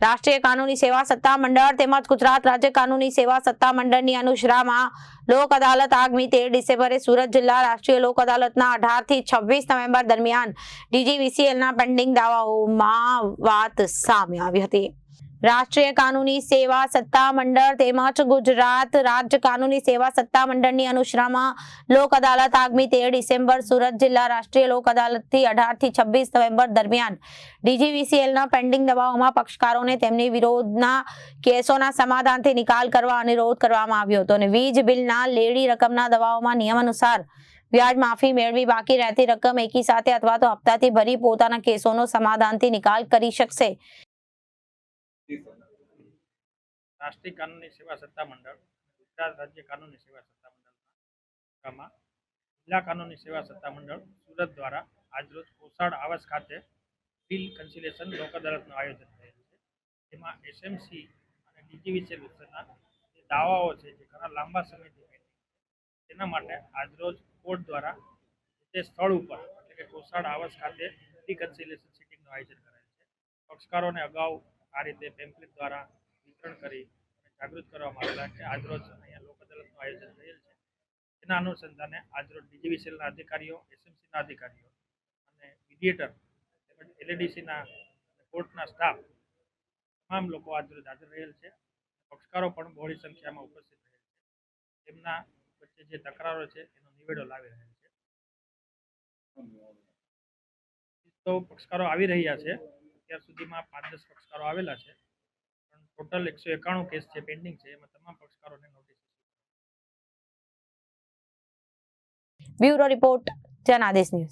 રાષ્ટ્રીય કાનૂની સેવા સત્તા મંડળ તેમજ ગુજરાત રાજ્ય કાનૂની સેવા સત્તા મંડળની અનુશ્રામાં લોક અદાલત આગામી તેર ડિસેમ્બરે સુરત જિલ્લા રાષ્ટ્રીય લોક અદાલતના અઢારથી છવ્વીસ નવેમ્બર દરમિયાન ડીજીવીસીએલના પેન્ડિંગ દાવાઓમાં વાત સામે આવી હતી. રાષ્ટ્રીય કાનૂની સેવા સત્તા મંડળ તેમજ ગુજરાત રાજ્ય કાનૂની સેવા સત્તા મંડળની અનુશ્રામાં લોક અદાલત આગામી તેર ડિસેમ્બર સુરત જિલ્લા રાષ્ટ્રીય લોક અદાલતથી અઢારથી છવ્વીસ નવેમ્બર દરમિયાન ડીજીવીસીએલના પેન્ડિંગ દવાઓમાં પક્ષકારોને તેમની વિરોધના કેસોના સમાધાનથી નિકાલ કરવા અનુરોધ કરવામાં આવ્યો હતો અને વીજ બિલના લેડી રકમના દવાઓમાં નિયમ અનુસાર વ્યાજ માફી મેળવી બાકી રહેતી રકમ એકી સાથે અથવા તો હપ્તાથી ભરી પોતાના કેસોનો સમાધાનથી નિકાલ કરી શકશે. રાષ્ટ્રીય કાનૂની સેવા સત્તા મંડળ ગુજરાત રાજ્ય કાનૂની સેવા સત્તા મંડળમાં જિલ્લા કાનૂની સેવા સત્તા મંડળ સુરત દ્વારા આજરોજ કોસાડ આવાસ ખાતે બિલ કન્સિલેશન લોક અદાલતનું આયોજન થયેલ છે. જેમાં એસએમસી અને ડીજીવીસીએલ વિશેના જે દાવાઓ છે, જે ઘણા લાંબા સમયથી pending તેના માટે આજરોજ કોર્ટ દ્વારા તે સ્થળ ઉપર એટલે કે કોસાડ આવાસ ખાતે રિકન્સિલેશન સિટિંગનું આયોજન કરાયેલ છે. પક્ષકારોને અગાઉ આ રીતે પેમ્પલેટ દ્વારા વિતરણ કરી જાગૃત કરવામાં આવેલા છે. આજરોજ અહીંયા લોક અદાલતનું આયોજન થયેલ છે. તેના અનુસંધાને આજરોજ ડીજીવીસીએલના અધિકારીઓ, એસએમસીના અધિકારીઓ અને મીડિયેટર તેમજ એલએડીસીના કોર્ટના સ્ટાફ તમામ લોકો આજરોજ હાજર રહેલ છે. પક્ષકારો પણ બહોળી સંખ્યામાં ઉપસ્થિત રહેલ છે. તેમના વચ્ચે જે તકરારો છે, એનો નિવેડો લાવી રહેલ છે. તો પક્ષકારો આવી રહ્યા છે. અત્યાર સુધીમાં પાંચ દસ પક્ષકારો આવેલા છે. ટોટલ એકસો એકાણું કેસ છે પેન્ડિંગ છે, એમાં તમામ પક્ષકારોને notice bureau report Janadesh news.